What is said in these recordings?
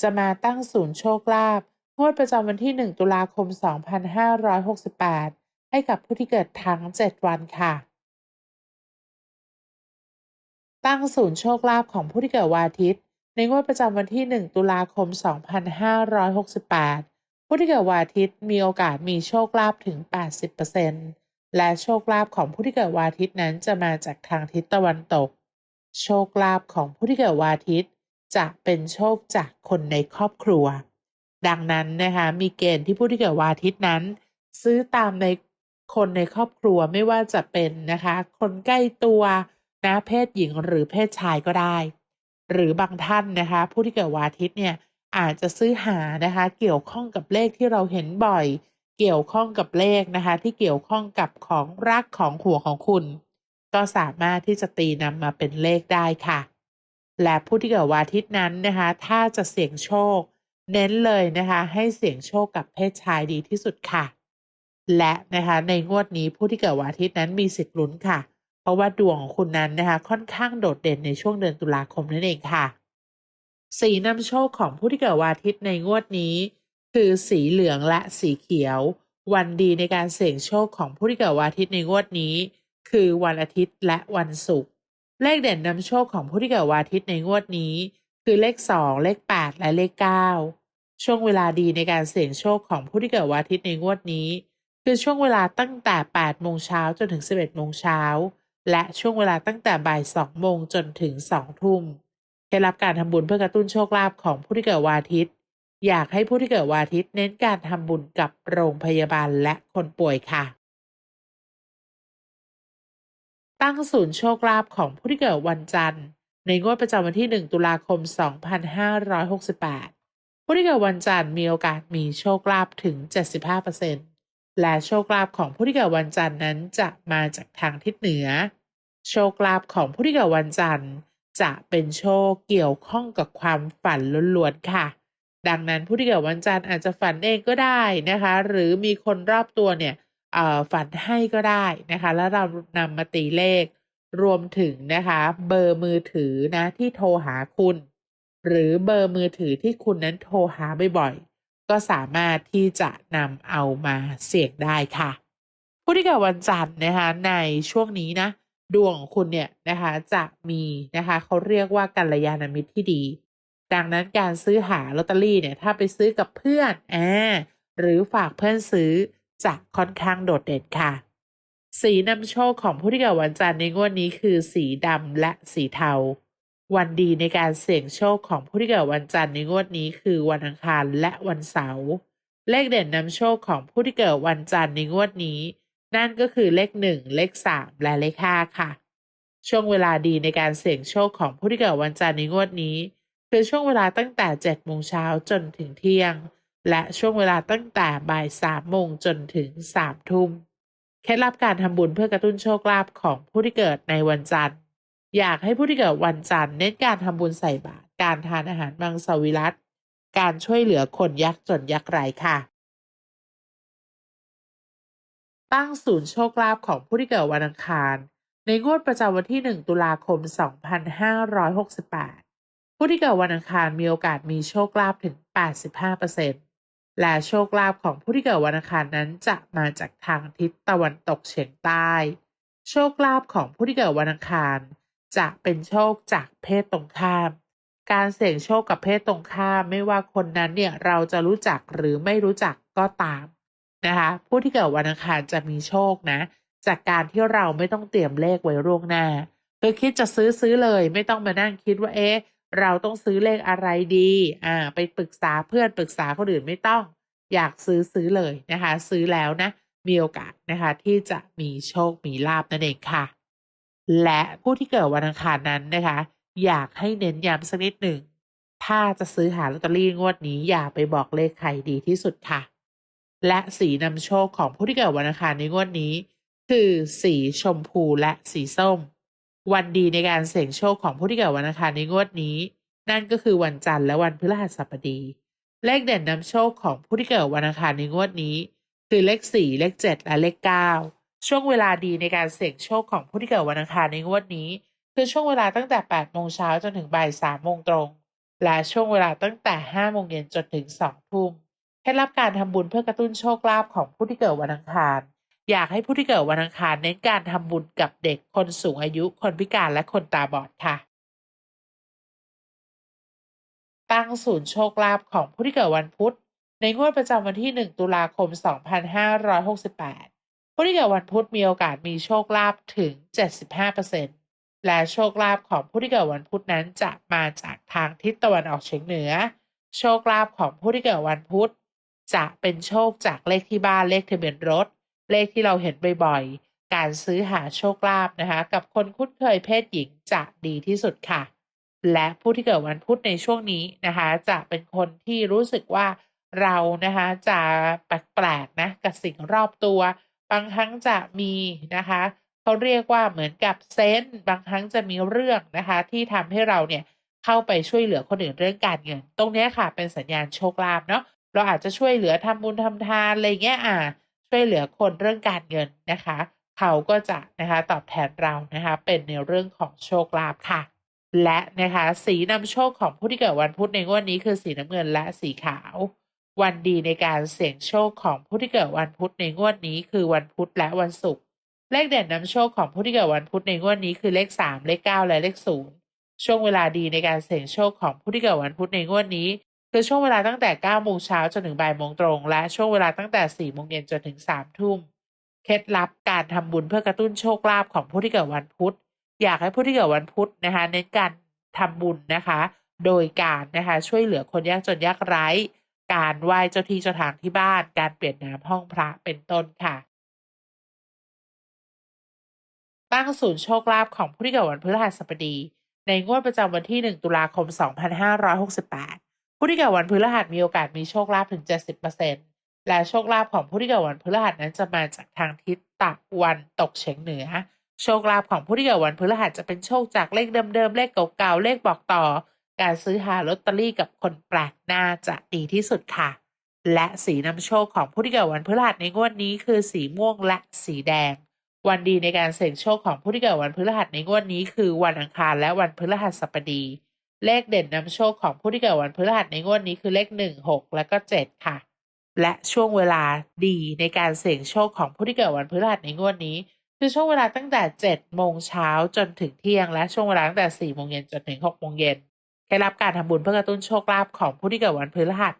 จะมาตั้งศูนย์โชคลาภงวดประจำวันที่ 1 ตุลาคม 2568 ให้กับผู้ที่เกิดทั้ง 7 วันค่ะ ตั้งศูนย์โชคลาภของผู้ที่เกิดวันอาทิตย์ ในงวดประจำวันที่ 1 ตุลาคม 2568 ผู้ที่เกิดวันอาทิตย์มีโอกาสมีโชคลาภถึง 80%และโชคลาภของผู้ที่เกิดวันอาทิตย์นั้นจะมาจากทางทิศตะวันตก โชคลาภของผู้ที่เกิดวันอาทิตย์ จะเป็นโชคจากคนในครอบครัว ดังนั้นนะคะมีเกณฑ์ที่ผู้ที่เกิดวันอาทิตย์นั้น ซื้อตามในคนในครอบครัวไม่ว่าจะเป็นนะคะ คนใกล้ตัวนะเพศหญิงหรือเพศชายก็ได้ หรือบางท่านนะคะ ผู้ที่เกิดวันอาทิตย์เนี่ยอาจจะซื้อหานะคะ เกี่ยวข้องกับเลขที่เราเห็นบ่อย เกี่ยวข้องกับเลขนะคะ ที่เกี่ยวข้องกับของรักของหัวของคุณ ก็สามารถที่จะตีนำมาเป็นเลขได้ค่ะ และผู้ที่เกิดวันอาทิตย์นั้นนะคะ ถ้าจะเสี่ยงโชค เน้นเลยนะคะ ให้เสี่ยงโชคกับเพศชายดีที่สุดค่ะ และนะคะในงวดนี้ผู้ที่เกิดวันอาทิตย์นั้นมีสิทธิ์ลุ้นค่ะ เพราะว่าดวงของคุณนั้นนะคะ ค่อนข้างโดดเด่นในช่วงเดือนตุลาคมนั่นเองค่ะ สีนำโชคของผู้ที่เกิดวันอาทิตย์ในงวดนี้ คือสีเหลืองและสีเขียว วันดีในการเสี่ยงโชคของผู้ที่เกิดวันอาทิตย์ในงวดนี้ คือวันอาทิตย์และวันศุกร์ เลขเด่นนำโชคของผู้ที่เกิดวันอาทิตย์ในงวดนี้ คือเลข 2 เลข 8 และเลข 9 ช่วงเวลาดีในการเสี่ยงโชคของผู้ที่เกิดวันอาทิตย์ในงวดนี้ คือช่วงเวลาตั้งแต่8โมงเช้าจนถึง 11โมงเช้าและช่วงเวลาตั้งแต่บ่าย2โมงจนถึง2ทุ่มเคล็ดลับการทำบุญเพื่อกระตุ้นโชคลาภของผู้ที่เกิดวันอาทิตย์ อยากให้ผู้ที่เกิดวันอาทิตย์เน้นการทำบุญกับโรงพยาบาลและคนป่วยค่ะ ตั้งศูนย์โชคลาภของผู้ที่เกิดวันจันทร์ ในงวดประจำวันที่ 1 ตุลาคม 2568 ผู้ที่เกิดวันจันทร์มีโอกาสมีโชคลาภถึง 75%และโชคลาภของผู้ที่เกิดวันจันทร์นั้นจะมาจากทางทิศเหนือ โชคลาภของผู้ที่เกิดวันจันทร์ จะเป็นโชคเกี่ยวข้องกับความฝันล้วนๆค่ะ ดังนั้นผู้ที่เกิดวันจันทร์อาจจะฝันเองก็ได้นะคะ หรือมีคนรอบตัวเนี่ย ฝันให้ก็ได้นะคะ แล้วเรานำมาตีเลขรวมถึงนะคะ เบอร์มือถือนะที่โทรหาคุณ หรือเบอร์มือถือที่คุณนั้นโทรหาบ่อยๆ ก็สามารถที่จะนำเอามาเสี่ยงได้ค่ะผู้ที่เกิดวันจันทร์นะคะในช่วงนี้นะดวงของคุณเนี่ยนะคะจะมีนะคะเขาเรียกว่ากัลยาณมิตรที่ดี ดังนั้นการซื้อหาลอตเตอรี่เนี่ยถ้าไปซื้อกับเพื่อนแอหรือฝากเพื่อนซื้อ จะค่อนข้างโดดเด่นค่ะ สีนำโชคของผู้ที่เกิดวันจันทร์ในงวดนี้คือสีดำและสีเทา วันดีในการเสี่ยงโชคของผู้ที่เกิดวันจันทร์ในงวดนี้คือวันอังคารและวันเสาร์เลขเด่นนำโชคของผู้ที่เกิดวันจันทร์ในงวดนี้ นั่นก็คือเลขหนึ่งเลขสามและเลขห้าค่ะ ช่วงเวลาดีในการเสี่ยงโชคของผู้ที่เกิดวันจันทร์ในงวดนี้ คือช่วงเวลาตั้งแต่7โมงเช้าจนถึงเที่ยง และช่วงเวลาตั้งแต่บ่าย3โมงจนถึง3ทุ่มเคล็ดลับการทำบุญเพื่อกระตุ้นโชคลาภของผู้ที่เกิดในวันจันทร์ อยากให้ผู้ที่เกิดวันจันทร์เน้นการทำบุญใส่บาตรการทานอาหารมังสวิรัตการช่วยเหลือคนยากจนยากไร้ค่ะ ตั้งศูนย์โชคลาภของผู้ที่เกิดวันอังคาร ในงวดประจำวันที่ 1 ตุลาคม 2568 ผู้ที่เกิดวันอังคารมีโอกาสมีโชคลาภถึง 85% และโชคลาภของผู้ที่เกิดวันอังคารนั้นจะมาจากทางทิศตะวันตกเฉียงใต้ โชคลาภของผู้ที่เกิดวันอังคาร จะเป็นโชคจากเพศตรงข้าม การเสี่ยงโชคกับเพศตรงข้ามไม่ว่าคนนั้นเนี่ยเราจะรู้จักหรือไม่รู้จักก็ตามนะคะผู้ที่เกิดวันอังคารจะมีโชคนะ จากการที่เราไม่ต้องเตรียมเลขไว้ล่วงหน้าคือคิดจะซื้อซื้อเลย ไม่ต้องมานั่งคิดว่าเอ๊ะ เราต้องซื้อเลขอะไรดี อ่า ไปปรึกษาเพื่อนปรึกษาคนอื่นไม่ต้อง อยากซื้อซื้อเลยนะคะ ซื้อแล้วนะ มีโอกาสนะคะ ที่จะมีโชค มีลาบนั่นเองค่ะ และผู้ที่เกิดวันอังคารนั้นนะคะ อยากให้เน้นย้ำสักนิดหนึ่ง ถ้าจะซื้อหาลอตเตอรี่งวดนี้อย่าไปบอกเลขใครดีที่สุดค่ะ และสีนำโชคของผู้ที่เกิดวันอังคารในงวดนี้ คือสีชมพูและสีส้ม วันดีในการเสี่ยงโชคของผู้ที่เกิดวันอังคารในงวดนี้ นั่นก็คือวันจันทร์และวันพฤหัสบดี เลขเด่นนำโชคของผู้ที่เกิดวันอังคารในงวดนี้ คือเลขสี่เลขเจ็ดและเลขเก้าช่วงเวลาดีในการเสี่ยงโชคของผู้ที่เกิดวันอังคารในงวดนี้ คือช่วงเวลาตั้งแต่8โมงเช้าจนถึงบ่าย3โมงตรง และช่วงเวลาตั้งแต่5โมงเย็นจนถึง2ทุ่มเคล็ดลับการทำบุญเพื่อกระตุ้นโชคลาภของผู้ที่เกิดวันอังคาร อยากให้ผู้ที่เกิดวันอังคารเน้นการทำบุญกับเด็กคนสูงอายุคนพิการและคนตาบอดค่ะ ตั้งศูนย์โชคลาภของผู้ที่เกิดวันพุธ ในงวดประจำวันที่ 1 ตุลาคม 2568 ผู้ที่เกิดวันพุธมีโอกาสมีโชคลาภถึง 75%และโชคลาภของผู้ที่เกิดวันพุธนั้นจะมาจากทางทิศตะวันออกเฉียงเหนือ โชคลาภของผู้ที่เกิดวันพุธจะเป็นโชคจากเลขที่บ้านเลขทะเบียนรถ เลขที่เราเห็นบ่อยๆ การซื้อหาโชคลาภนะคะ กับคนคุ้นเคยเพศหญิงจะดีที่สุดค่ะ และผู้ที่เกิดวันพุธในช่วงนี้นะคะ จะเป็นคนที่รู้สึกว่าเรานะคะจะแปลกๆนะกับสิ่งรอบตัว บางครั้งจะมีนะคะเขาเรียกว่าเหมือนกับเซนบางครั้งจะมีเรื่องนะคะ ที่ทำให้เราเนี่ยเข้าไปช่วยเหลือคนอื่นเรื่องการเงิน ตรงนี้ค่ะเป็นสัญญาณโชคลาภเนาะเราอาจจะช่วยเหลือทำบุญทำทานอะไรเงี้ยอ่า ช่วยเหลือคนเรื่องการเงินนะคะ เขาก็จะนะคะตอบแทนเรานะคะ เป็นในเรื่องของโชคลาภค่ะ และนะคะสีนำโชคของผู้ที่เกิดวันพุธในงวดนี้คือสีน้ำเงินและสีขาว วันดีในการเสี่ยงโชคของผู้ที่เกิดวันพุธในงวดนี้คือวันพุธและวันศุกร์เลขเด่นนำโชคของผู้ที่เกิดวันพุธในงวดนี้คือเลข 3 เลข 9 และเลข 0 ช่วงเวลาดีในการเสี่ยงโชคของผู้ที่เกิดวันพุธในงวดนี้ คือช่วงเวลาตั้งแต่9โมงเช้าจนถึงบ่ายโมงตรง และช่วงเวลาตั้งแต่4โมงเย็นจนถึง3ทุ่ม เคล็ดลับการทำบุญเพื่อกระตุ้นโชคลาภของผู้ที่เกิดวันพุธ อยากให้ผู้ที่เกิดวันพุธนะคะเน้นการทำบุญนะคะ โดยการนะคะช่วยเหลือคนยากจนยากไร้ การไหว้เจ้าที่เจ้าทางที่บ้าน การเปลี่ยนน้ำห้องพระเป็นต้นค่ะ ตั้งศูนย์โชคลาภของผู้ที่เกิดวันพฤหัสบดี ในงวดประจำวันที่ 1 ตุลาคม 2568 ผู้ที่เกิดวันพฤหัสมีโอกาสมีโชคลาภถึง 70%และโชคลาภของผู้ที่เกิดวันพฤหัสนั้นจะมาจากทางทิศตะวันตกเฉียงเหนือ โชคลาภของผู้ที่เกิดวันพฤหัสจะเป็นโชคจากเลขเดิมๆ เลขเก่าๆ เลขบอกต่อ การซื้อหาลอตเตอรี่กับคนแปลกหน้าจะดีที่สุดค่ะ และสีนำโชคของผู้ที่เกิดวันพฤหัสในงวดนี้คือสีม่วงและสีแดง วันดีในการเสี่ยงโชคของผู้ที่เกิดวันพฤหัสในงวดนี้คือวันอังคารและวันพฤหัสบดี เลขเด่นนำโชคของผู้ที่เกิดวันพฤหัสในงวดนี้คือเลขหนึ่งหกและก็เจ็ดค่ะ และช่วงเวลาดีในการเสี่ยงโชคของผู้ที่เกิดวันพฤหัสในงวดนี้ คือช่วงเวลาตั้งแต่7โมงเช้าจนถึงเที่ยง และช่วงเวลาตั้งแต่4โมงเย็นจนถึง6โมงเย็นเคล็ดลับการทำบุญเพื่อกระตุ้นโชคลาภของผู้ที่เกิดวันพฤหัส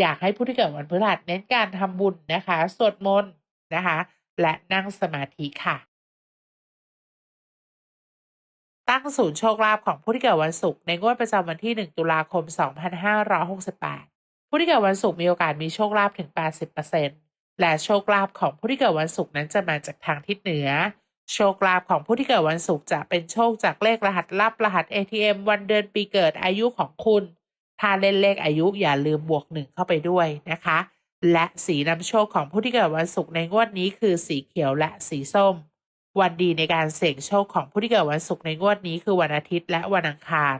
อยากให้ผู้ที่เกิดวันพฤหัสเน้นการทำบุญนะคะ สวดมนต์นะคะ และนั่งสมาธิค่ะ ตั้งศูนย์โชคลาภของผู้ที่เกิดวันศุกร์ในงวดประจำวันที่ 1 ตุลาคม 2568 ผู้ที่เกิดวันศุกร์มีโอกาสมีโชคลาภถึง 80%และโชคลาภของผู้ที่เกิดวันศุกร์นั้นจะมาจากทางทิศเหนือ โชคลาภของผู้ที่เกิดวันศุกร์จะเป็นโชคจากเลขรหัสลับรหัส ATM วันเดือนปีเกิดอายุของคุณ ถ้าเล่นเลขอายุอย่าลืมบวกหนึ่งเข้าไปด้วยนะคะ และสีนำโชคของผู้ที่เกิดวันศุกร์ในงวดนี้คือสีเขียวและสีส้ม วันดีในการเสี่ยงโชคของผู้ที่เกิดวันศุกร์ในงวดนี้คือวันอาทิตย์และวันอังคาร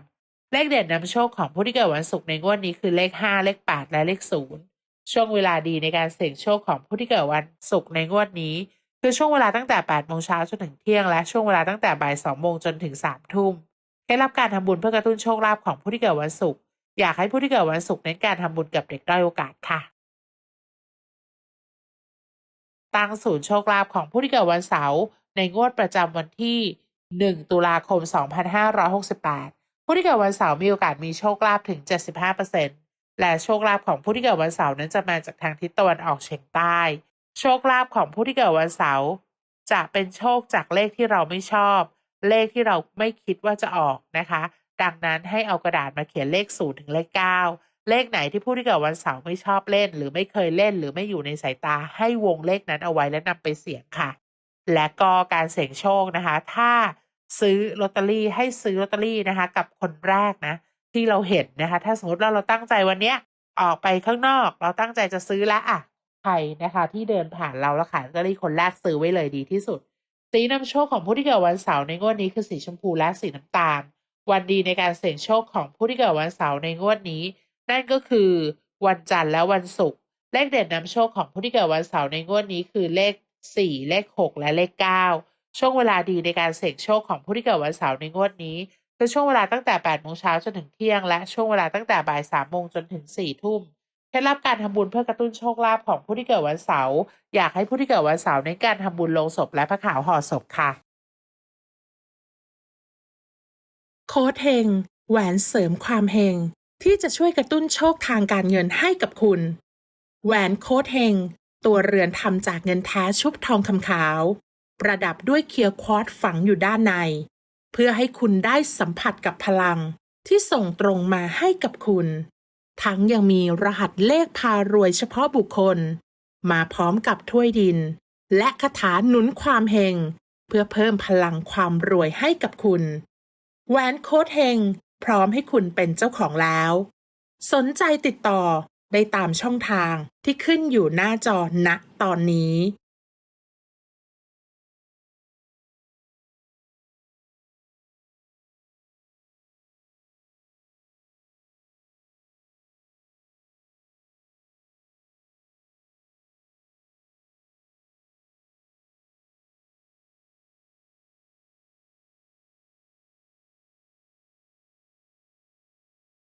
เลขเด่นนำโชคของผู้ที่เกิดวันศุกร์ในงวดนี้คือเลข 5 เลข 8 และเลข 0 ช่วงเวลาดีในการเสี่ยงโชคของผู้ที่เกิดวันศุกร์ในงวดนี้ คือช่วงเวลาตั้งแต่8โมงเช้าจนถึงเที่ยง และช่วงเวลาตั้งแต่บ่าย2โมงจนถึง3ทุ่มเคล็ดลับการทำบุญเพื่อกระตุ้นโชคลาภของผู้ที่เกิดวันศุกร์อยากให้ผู้ที่เกิดวันศุกร์เน้นการทำบุญกับเด็กด้อยโอกาสค่ะตั้งศูนย์โชคลาภของผู้ที่เกิดวันเสาร์ ในงวดประจำวันที่ 1 ตุลาคม 2568 ผู้ที่เกิดวันเสาร์มีโอกาสมีโชคลาภถึง 75%และโชคลาภของผู้ที่เกิดวันเสาร์นั้นจะมาจากทางทิศตะวันออกเฉียงใต้ โชคลาภของผู้ที่เกิดวันเสาร์จะเป็นโชคจากเลขที่เราไม่ชอบ เลขที่เราไม่คิดว่าจะออกนะคะ ดังนั้นให้เอากระดาษมาเขียนเลข0ถึงเลข 9 เลขไหนที่ผู้ที่เกิดวันเสาร์ไม่ชอบเล่น หรือไม่เคยเล่น หรือไม่อยู่ในสายตาให้วงเลขนั้นเอาไว้และนำไปเสี่ยงค่ะ และก็การเสี่ยงโชคนะคะ ถ้าซื้อลอตเตอรี่ให้ซื้อลอตเตอรี่นะคะ กับคนแรกนะ ที่เราเห็นนะคะ ถ้าสมมติว่าเราตั้งใจวันเนี้ยออกไปข้างนอก เราตั้งใจจะซื้อแล้วอะใครนะคะ ที่เดินผ่านเราแล้วขายลอตเตอรี่คนแรกซื้อไว้เลยดีที่สุด สีนำโชคของผู้ที่เกิดวันเสาร์ในงวดนี้คือสีชมพูและสีน้ำตาล วันดีในการเสี่ยงโชคของผู้ที่เกิดวันเสาร์ในงวดนี้ นั่นก็คือวันจันทร์และวันศุกร์เลขเด่นนำโชคของผู้ที่เกิดวันเสาร์ในงวดนี้คือเลข 4เลข6และเลข9ช่วงเวลาดีในการเสี่ยงโชคของผู้ที่เกิดวันเสาร์ในงวดนี้คือช่วงเวลาตั้งแต่8โมงเช้าจนถึงเที่ยง และช่วงเวลาตั้งแต่บ่าย3โมงจนถึง4ทุ่มเคล็ดลับการทำบุญเพื่อกระตุ้นโชคลาภของผู้ที่เกิดวันเสาร์อยากให้ผู้ที่เกิดวันเสาร์ในการทำบุญลงศพและพระขาวห่อศพค่ะ โค้ดเฮงแหวนเสริมความเฮงที่จะช่วยกระตุ้นโชคทางการเงินให้กับคุณ แหวนโค้ดเฮง ตัวเรือนทำจากเงินแท้ชุบทองคำขาว ประดับด้วยเคียวควอตฝังอยู่ด้านใน เพื่อให้คุณได้สัมผัสกับพลังที่ส่งตรงมาให้กับคุณ ทั้งยังมีรหัสเลขพารวยเฉพาะบุคคล มาพร้อมกับถ้วยดิน และคาถาหนุนความเฮงเพื่อเพิ่มพลังความรวยให้กับคุณแหวนโค้ดเฮงพร้อมให้คุณเป็นเจ้าของแล้ว สนใจติดต่อ ได้ตามช่องทางที่ขึ้นอยู่หน้าจอณตอนนี้